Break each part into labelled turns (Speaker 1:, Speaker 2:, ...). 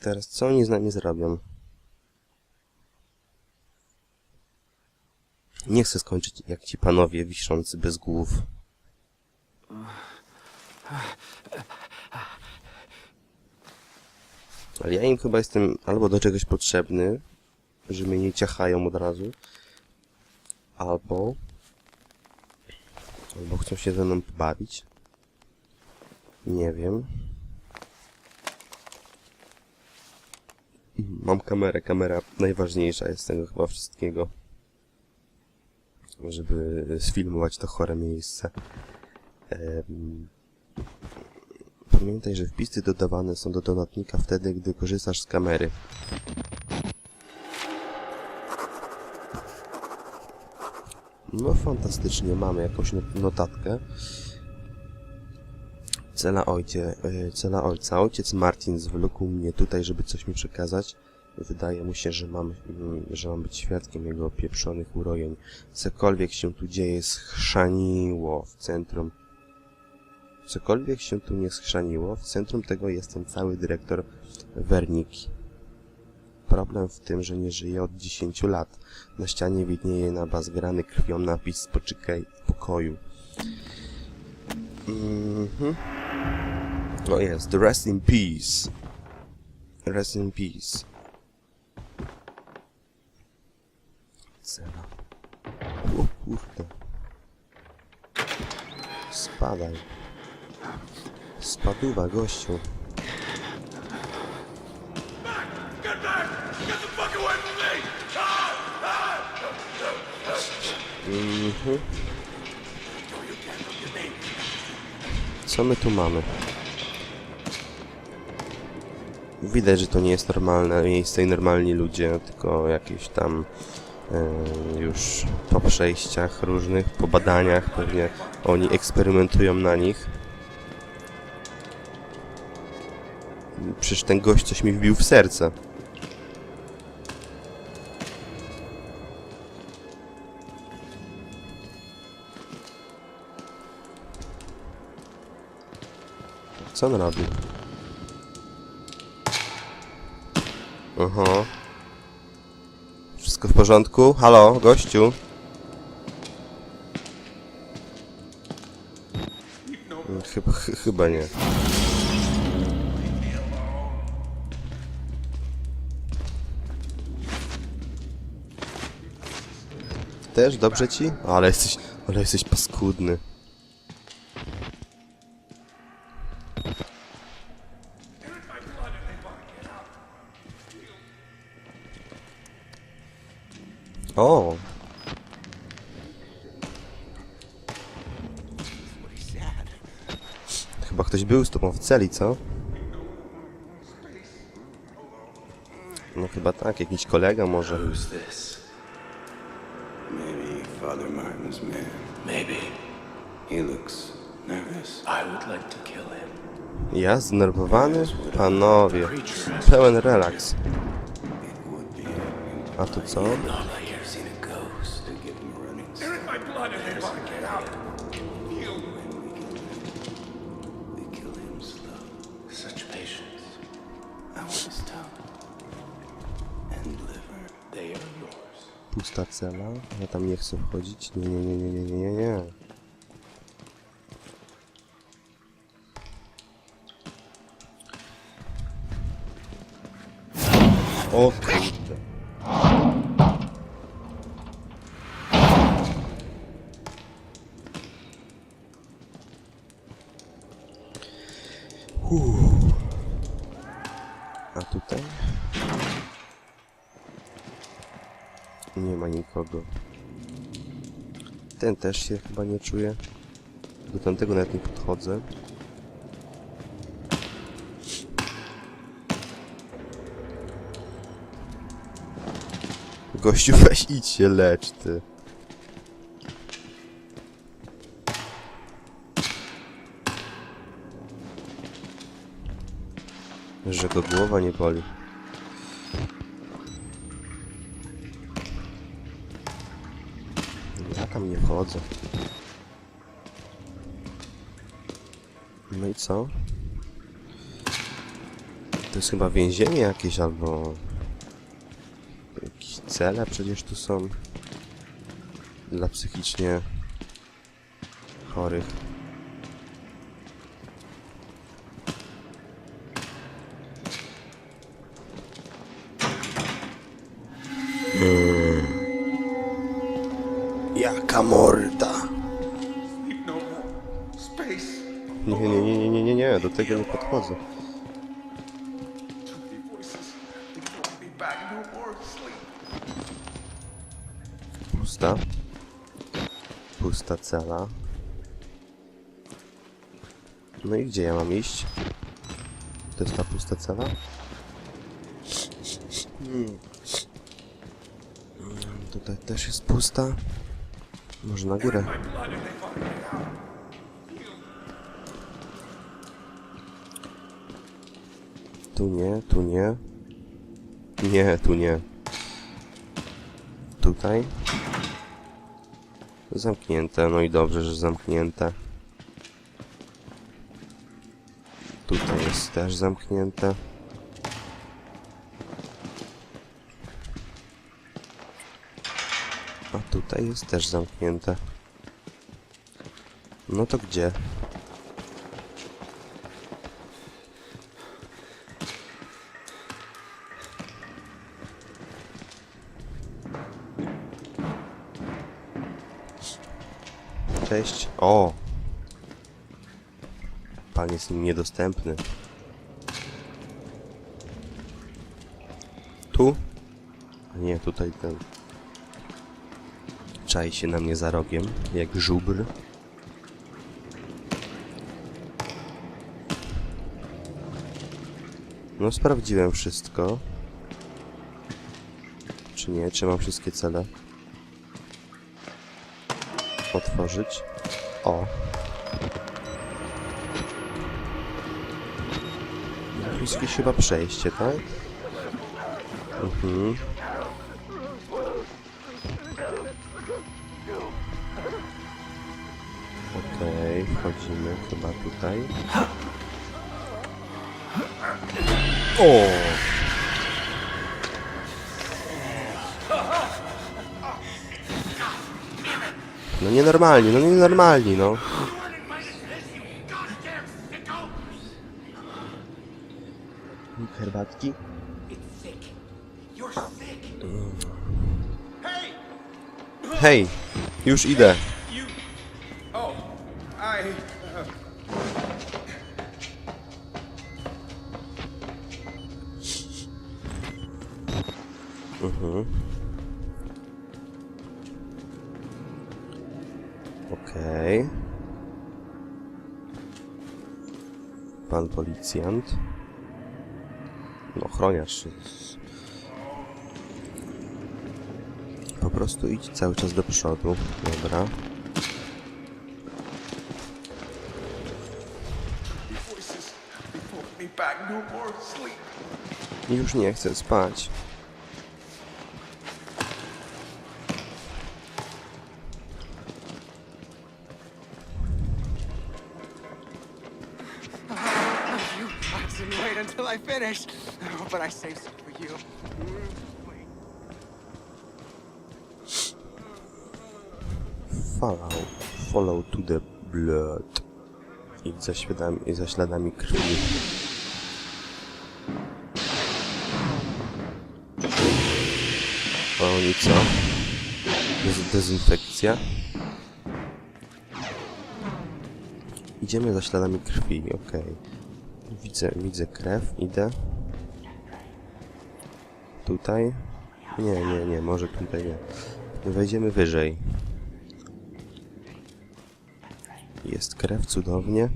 Speaker 1: Teraz co oni z nami zrobią? Nie chcę skończyć jak ci panowie wiszący bez głów. Ale ja im chyba jestem albo do czegoś potrzebny, że mnie nie ciachają od razu, albo albo chcą się ze mną pobawić. Nie wiem. Mam kamerę, kamera najważniejsza jest z tego chyba wszystkiego. Żeby sfilmować to chore miejsce. Pamiętaj, że wpisy dodawane są do donatnika wtedy, gdy korzystasz z kamery. No fantastycznie, mamy jakąś not- notatkę. Cela, ojcie, y, cela ojca. Ojciec Martin zwlókł mnie tutaj, żeby coś mi przekazać. Wydaje mu się, że mam, mm, że mam być świadkiem jego pieprzonych urojeń. Cokolwiek się tu dzieje, schrzaniło w centrum. Cokolwiek się tu nie schrzaniło, w centrum tego jest ten cały dyrektor Werniki. Problem w tym, że nie żyje od 10 lat. Na ścianie widnieje nabazgrany krwią napis Spoczykaj w pokoju. Mhm. O jest, rest in peace. Rest in peace. Cela. O kurde. Spadaj. Spaduwa, gościu.
Speaker 2: Back!
Speaker 1: Co my tu mamy? Widać, że to nie jest normalne miejsce i normalni ludzie, tylko jakieś tam e, już po przejściach różnych, po badaniach pewnie oni eksperymentują na nich. Przecież ten gość coś mi wbił w serce. Co on robi? Aha. Wszystko w porządku? Halo, gościu? Chyba, ch chyba nie. Też dobrze ci? Ale jesteś, ale jesteś paskudny. O! Chyba ktoś był z tobą w celi, co? No chyba tak, jakiś kolega może.
Speaker 3: Who's this?
Speaker 4: Maybe Father Martin's man.
Speaker 3: Maybe.
Speaker 4: He looks nervous.
Speaker 3: I would like to kill him.
Speaker 1: Ja zdenerwowany? Panowie, pełen relaks. A tu co? Pusta cela? Ja tam nie chcę wchodzić. Nie, nie, nie, nie, nie, nie, nie, nie. O kurde. Uff. A tutaj? Nie ma nikogo. Ten też się chyba nie czuje. Do tamtego nawet nie podchodzę. Gościu, weź idź się lecz, ty. Że go głowa nie boli. Tam nie chodzę. No i co? To jest chyba więzienie jakieś albo... Jakieś cele przecież tu są. Dla psychicznie chorych. Jaka morda! Nie, nie, nie, nie, nie, nie, nie, do tego nie podchodzę. Pusta. Pusta cela. No i gdzie ja mam iść? To jest ta pusta cela? Hmm. Tutaj też jest pusta. Może na górę? Tu nie, tu nie. Nie, tu nie. Tutaj. Zamknięte, no i dobrze, że zamknięte. Tutaj jest też zamknięte. A tutaj jest też zamknięte. No to gdzie? Cześć. O! Pan jest im niedostępny. Tu? Nie, tutaj ten. Czai się na mnie za rogiem, jak żubr. No, sprawdziłem wszystko. Czy nie? Czy mam wszystkie cele? otworzyć. O. Jakieś chyba przejście, tak? Mhm. Okej, wchodzimy chyba tutaj. O! No nienormalni, no nienormalni, no. Herbatki? Hej, już idę.
Speaker 2: Uh,
Speaker 1: Okej. Pan policjant. No, ochroniarz. Prostu idź cały czas do przodu. Dobra. Już nie chcę spać. Za śladami, za śladami krwi. O, i co? Dez dezynfekcja. Idziemy za śladami krwi, okej. Widzę, widzę krew, idę. Tutaj? Nie, nie, nie, może tutaj nie. Wejdziemy wyżej. Jest krew, cudownie.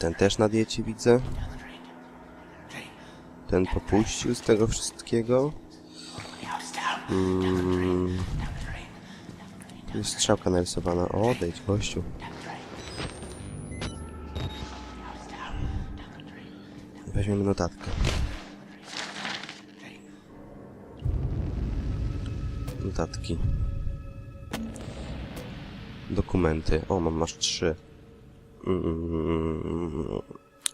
Speaker 1: Ten też na diecie widzę. Ten popuścił z tego wszystkiego. Mm. Tu jest strzałka narysowana. O, odejdź, gościu. Weźmiemy notatkę. Notatki. Dokumenty. O, mam masz trzy.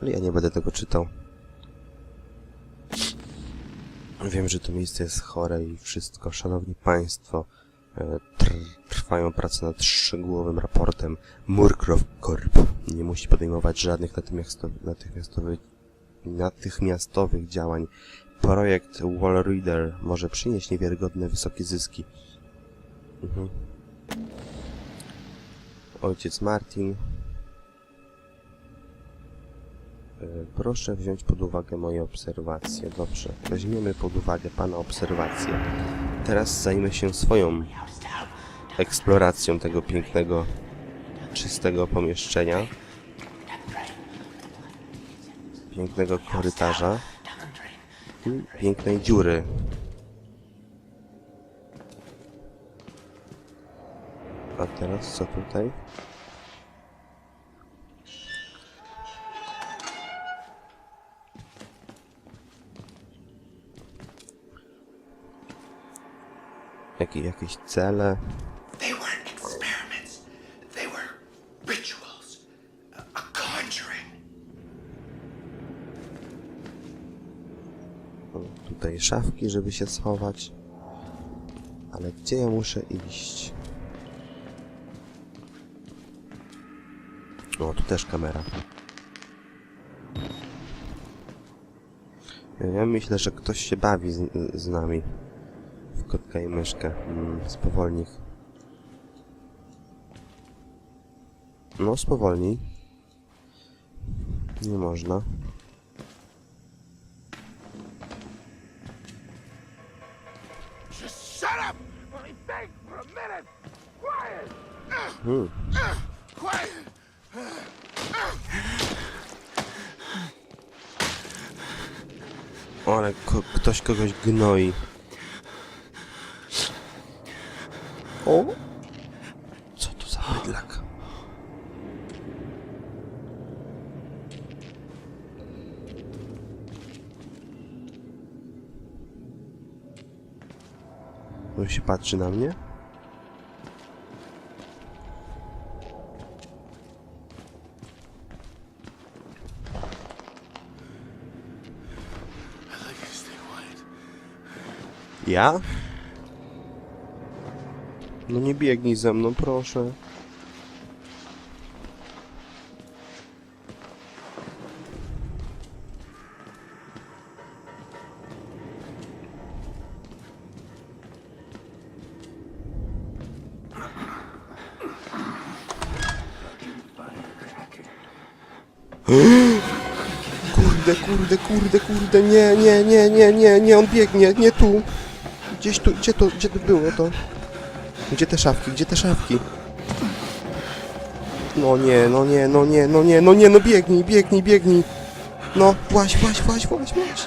Speaker 1: Ale ja nie będę tego czytał. Wiem, że to miejsce jest chore i wszystko. Szanowni Państwo, e, tr trwają prace nad szczegółowym raportem. Murkrow Corp nie musi podejmować żadnych natychmiasto- natychmiastowych, natychmiastowych działań. Projekt Wall Reader może przynieść niewiarygodne wysokie zyski. Mhm. Ojciec Martin. Proszę wziąć pod uwagę moje obserwacje. Dobrze, weźmiemy pod uwagę Pana obserwacje. Teraz zajmę się swoją eksploracją tego pięknego, czystego pomieszczenia. Pięknego korytarza i pięknej dziury. A teraz co tutaj? Jakie, jakieś cele?
Speaker 2: They weren't experiments. They were rituals. A, a conjuring.
Speaker 1: O, Tutaj szafki, żeby się schować. Ale gdzie ja muszę iść? O, tu też kamera. Ja myślę, że ktoś się bawi z, z nami. Kotka i myszkę. Mm, spowolnij. No, spowolnij. Nie można. Hmm.
Speaker 2: Quiet!
Speaker 1: Ale ko ktoś kogoś gnoi. O! Co to za bydlak? On się patrzy na mnie? Ja? No nie biegnij ze mną, proszę. Kurde, kurde, nie, nie, nie, nie, nie, nie, on biegnie, nie tu. Gdzieś tu, gdzie to, gdzie to było to? Gdzie te szafki, gdzie te szafki? No nie, no nie, no nie, no nie, no nie, no biegnij, biegnij, biegnij. No, właź, właź, właź, właź, właź.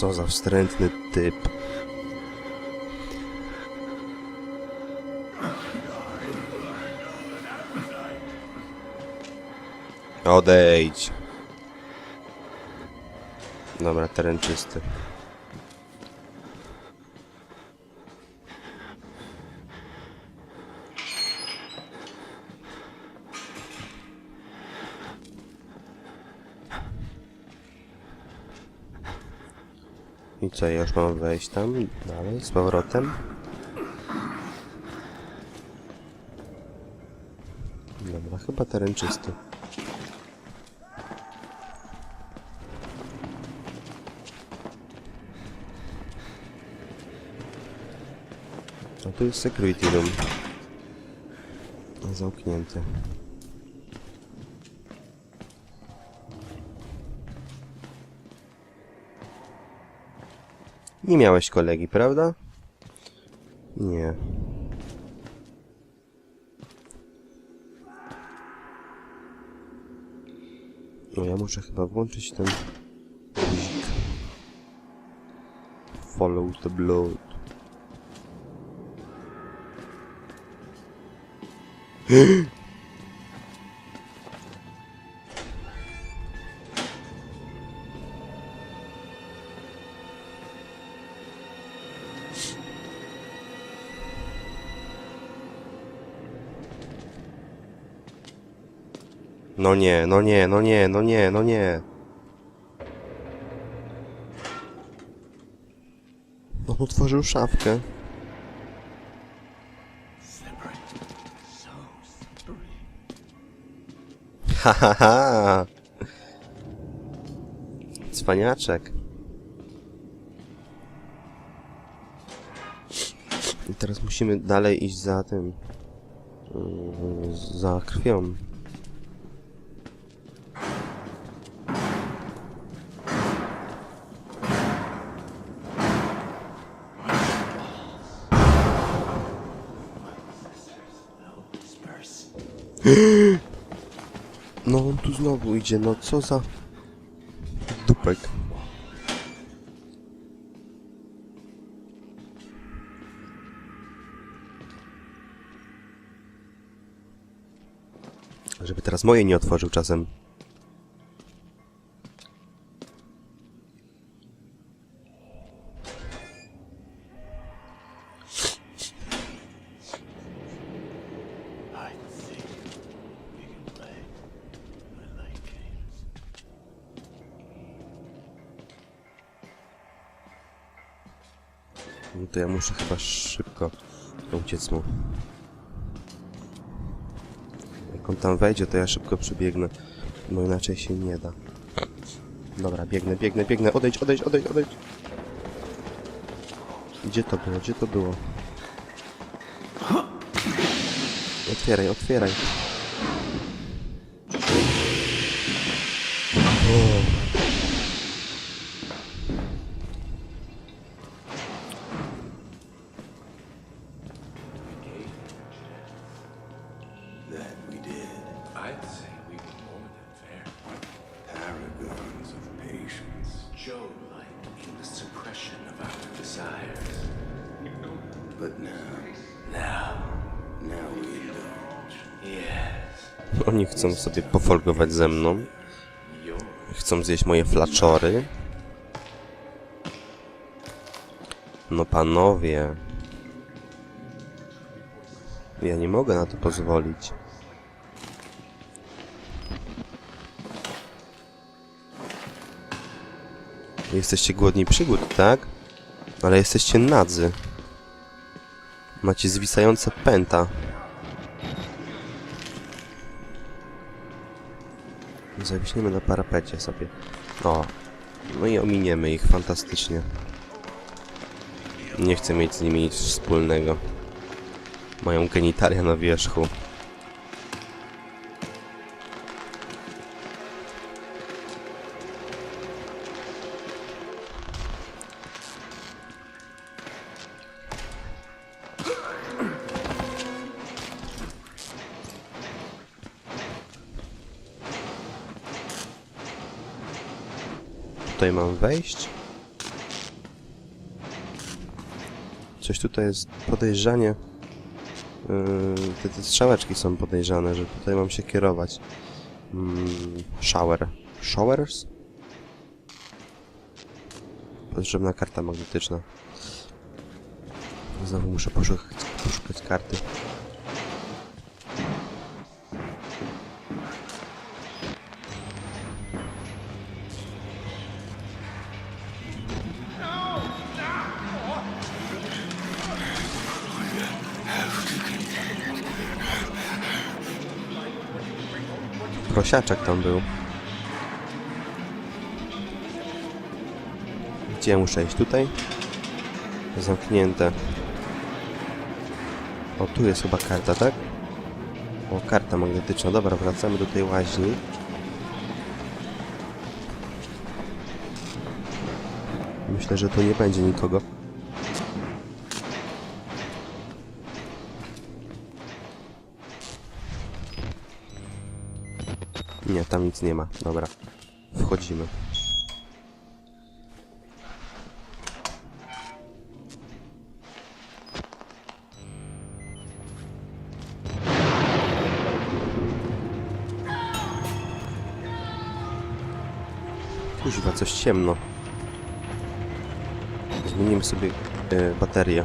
Speaker 1: Co za wstrętny typ. Odejdź. Dobra, teren czysty. I co, ja już mam wejść tam dalej z powrotem? Dobra, chyba teren czysty. A tu jest security room. Zamknięty. Nie miałeś kolegi, prawda? Nie. No ja muszę chyba włączyć ten. Follow the blood. No nie, no nie, no nie, no nie, no nie. On otworzył szafkę. Ha, ha, ha. Cwaniaczek. I teraz musimy dalej iść za tym. yy, Za krwią. No on tu znowu idzie, no co za dupek. Żeby teraz moje nie otworzył czasem. No to ja muszę chyba szybko uciec mu. Jak on tam wejdzie, to ja szybko przybiegnę, bo inaczej się nie da. Dobra, biegnę, biegnę, biegnę, odejdź, odejdź, odejdź, odejdź. Gdzie to było, gdzie to było? Otwieraj, otwieraj. Oni chcą sobie pofolgować ze mną. Chcą zjeść moje flaczory. No panowie. Ja nie mogę na to pozwolić. Jesteście głodni przygód, tak? Ale jesteście nadzy. Macie zwisające pęta. Zawiśniemy na parapecie sobie. O. No i ominiemy ich fantastycznie. Nie chcę mieć z nimi nic wspólnego. Mają genitalia na wierzchu. Tutaj mam wejść. Coś tutaj jest podejrzanie. Yy, te, te strzałeczki są podejrzane, że tutaj mam się kierować. Mm, shower. Showers? Potrzebna karta magnetyczna. Znowu muszę poszukać, poszukać karty. Prosiaczek tam był. Gdzie muszę iść? Tutaj? Zamknięte. O, tu jest chyba karta, tak? O, karta magnetyczna. Dobra, wracamy do tej łaźni. Myślę, że tu nie będzie nikogo. Nic nie ma. Dobra. Wchodzimy. Kuźwa, coś ciemno. Zmienimy sobie e, baterię.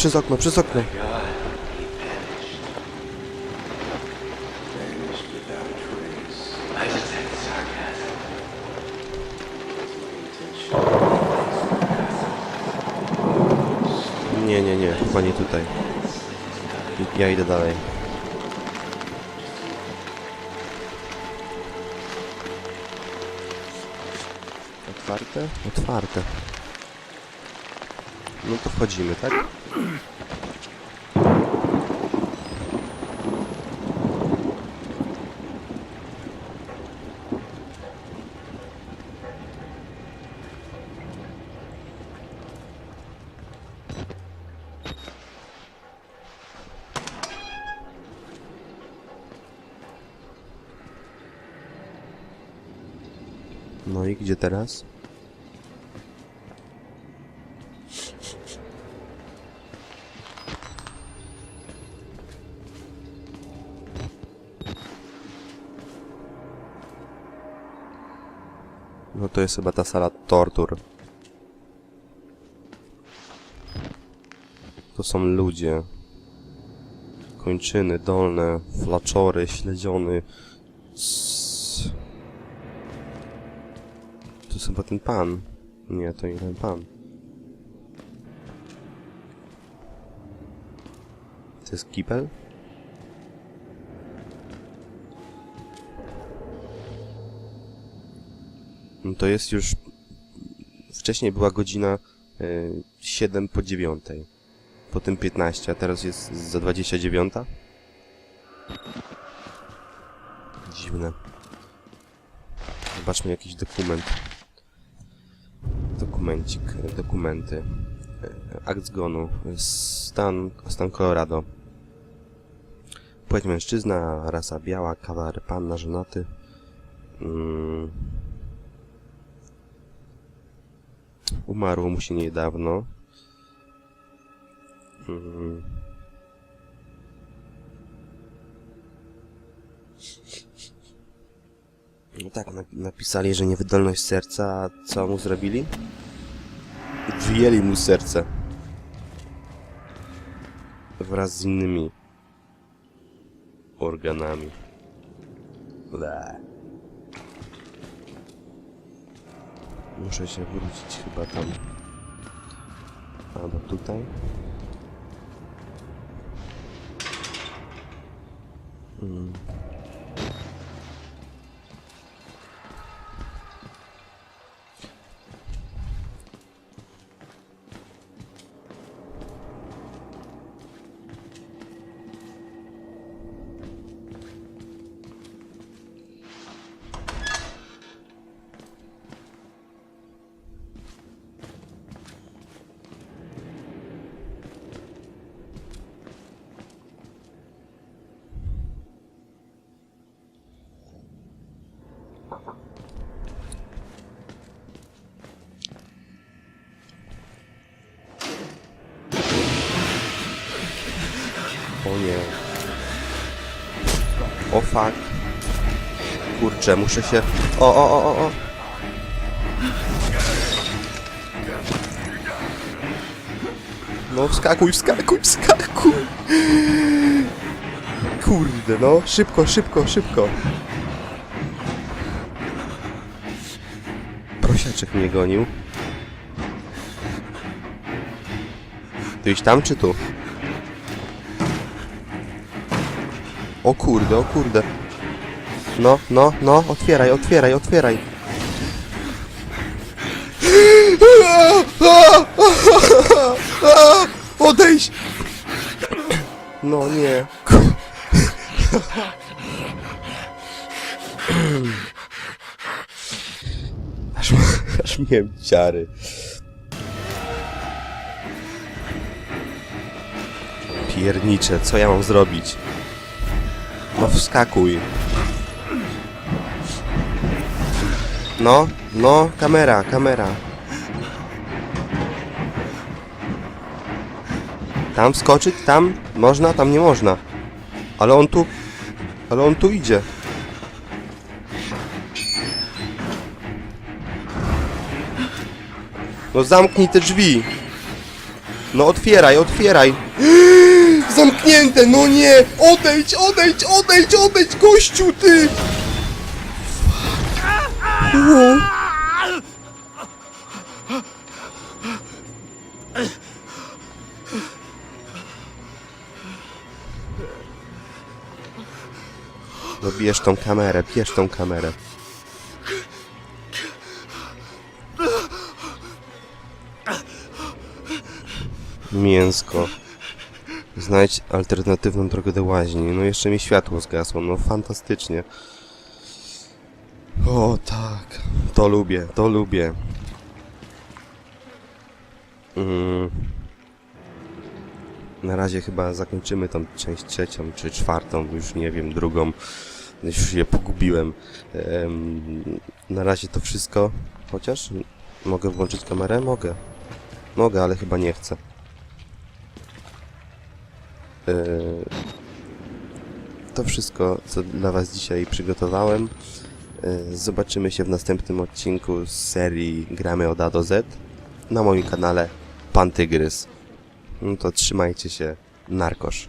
Speaker 1: Przez okno, przez okno. Nie, nie, nie, chyba nie tutaj. Ja idę dalej. Otwarte? Otwarte. No to wchodzimy, tak? No i gdzie teraz? To jest chyba ta sala tortur. To są ludzie. Kończyny dolne, flaczory, śledziony. To jest chyba ten pan. Nie, to nie ten pan. To jest kipel? To jest już... Wcześniej była godzina y, 7 po 9. Potem 15, a teraz jest za 29. Dziwne. Zobaczmy jakiś dokument. Dokumencik, dokumenty. E, Akt zgonu. Stan, stan Colorado. Płeć mężczyzna, rasa biała, kawaler panna, żonaty. Mm. Umarło mu się niedawno. Mm. No tak, na- napisali, że niewydolność serca, a co mu zrobili? Wyjęli mu serce. Wraz z innymi organami. Ble. Muszę się wrócić chyba tam. Albo tutaj. Mm. Nie. O fuck. Kurczę, muszę się... O, o, o, o, o. No wskakuj, wskakuj, wskakuj. Kurde, no. Szybko, szybko, szybko. Prosiaczek mnie gonił. Ty iść tam czy tu? O kurde, o kurde. No, no, no, otwieraj, otwieraj, otwieraj. Odejdź! No nie. Aż, aż miałem ciary. Piernicze, co ja mam zrobić? No wskakuj. No, no, kamera, kamera. Tam skoczyć? Tam? Można? Tam nie można. Ale on tu... Ale on tu idzie. No zamknij te drzwi. No otwieraj, otwieraj! Zamknięte, no nie! Odejdź, odejdź, odejdź, odejdź, gościu, ty! No bierz tą kamerę, bierz tą kamerę. Mięsko. Znajdź alternatywną drogę do łaźni. No jeszcze mi światło zgasło, no fantastycznie. O tak, to lubię, to lubię. Mm. Na razie chyba zakończymy tą część trzecią, czy czwartą, już nie wiem, drugą. Już się pogubiłem. Em, na razie to wszystko. Chociaż mogę włączyć kamerę? Mogę. Mogę, ale chyba nie chcę. E, To wszystko, co dla Was dzisiaj przygotowałem. E, Zobaczymy się w następnym odcinku z serii Gramy od A do Z na moim kanale Pan Tygrys. No to trzymajcie się. Narkosz.